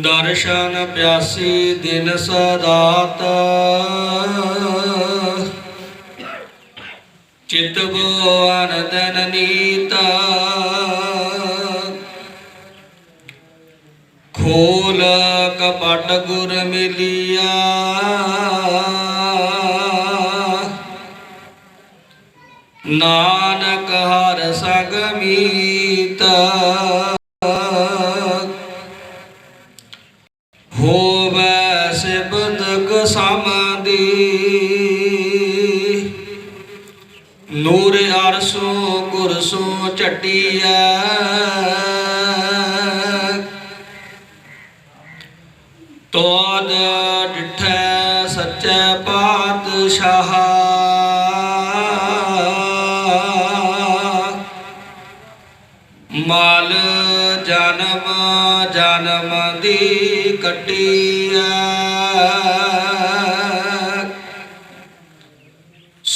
ਦਰਸ਼ਨ ਪਿਆਸੀ ਦਿਨ ਸਦਾਤ ਚਿਤ ਬੋਨ ਦਨ ਨੀਤ। ਖੋਲ ਕਪਟ ਗੁਰ ਮਿਲਿਆ। ਨਾਨਕ ਹਰ ਸੰਗ ਮੀਤ ਸਮਾਦੀ ਨੂਰ ਅਰਸੋਂ ਗੁਰਸੋਂ ਚਟਿਆ ਤੋਦ ਡਿਠੈ ਸੱਚੇ ਪਾਤਸ਼ਾਹ। ਮਾਲ ਜਨਮ ਜਨਮ ਦੀ ਕਟਿਆ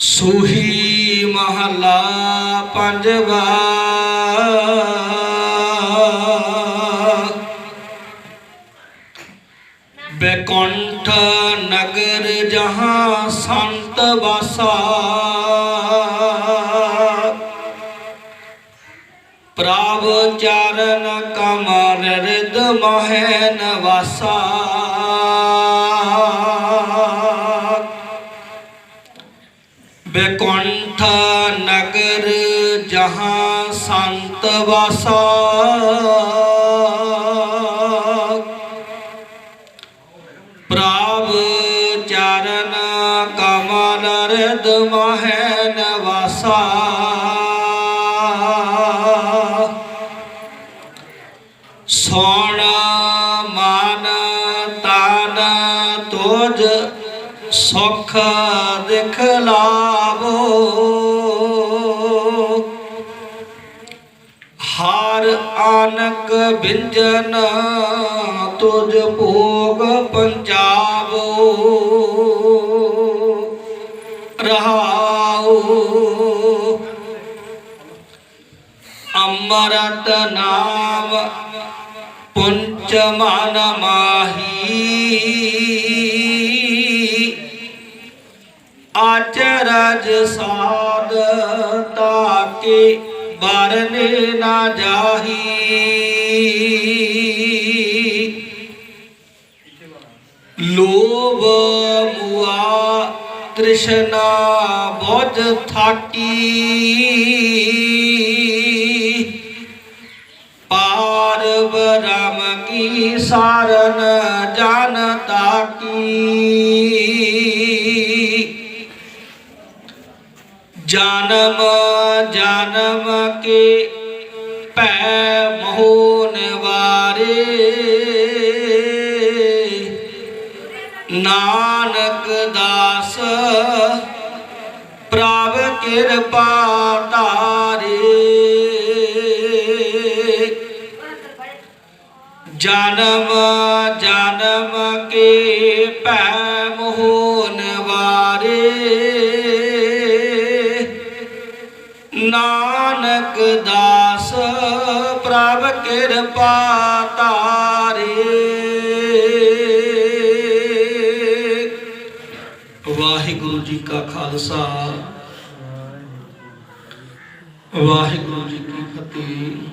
ਸੂਹੀ ਮਹਲਾ ਪੰਜਵਾ। ਬੇਕੰਠ ਨਗਰ ਜਹਾਂ ਸੰਤ ਵਾਸਾ। ਪ੍ਰਭ ਚਰਨ ਕਮਲ ਰਿਦ ਮਹੈ ਨਵਾਸਾ। ਬੇਕੰਠ ਨਗਰ ਜਹਾਂ ਸੰਤ ਵਾਸਾ। ਪ੍ਰਭ ਚਰਨ ਕਮਲ ਰਿਦ ਮਹੈ ਨਵਾਸਾ ਸੋਣ ਮਨ ਤਨ ਤੁਜ ਸੁਖ ਦਿਖਲਾਵੋ ਹਰ ਆਨਕ ਬਿੰਜਨ ਤੁਜ ਭੋਗ ਪੰਜਾਵੋ ਰਹਾਉ ਅਮਰਤ ਨਾਮ ਪੁੰਚ ਮਨ ਮਾਹੀ। ਆਚਰਜ ਸਾਧ ਤਾਕੇ ਬਰਨ ਨਾ ਜਾਹੀ। ਲੋਭ ਮੁਆ ਤ੍ਰਿਸ਼ਨਾ ਬੁਝ ਥਾਕੀ ਪਾਰ ਬ੍ਰਹਮ ਕੀ ਸਾਰਨ ਜਾਣਤਾ ਕੀ ਜਨਮ ਜਨਮ ਕੇ ਭੈ ਮੋਹ ਨਿਵਾਰੇ ਨਾਨਕ ਦਾਸ ਪ੍ਰਭ ਕਿਰਪਾ ਧਾਰੇ। ਜਨਮ ਜਨਮ ਕੇ ਭੈ ਨਾਨਕ ਦਾਸ ਪ੍ਰਭ ਕਿਰਪਾ ਤਾਰੇ। ਵਾਹਿਗੁਰੂ ਜੀ ਕਾ ਖਾਲਸਾ। ਵਾਹਿਗੁਰੂ ਜੀ ਕੀ ਫਤਿਹ।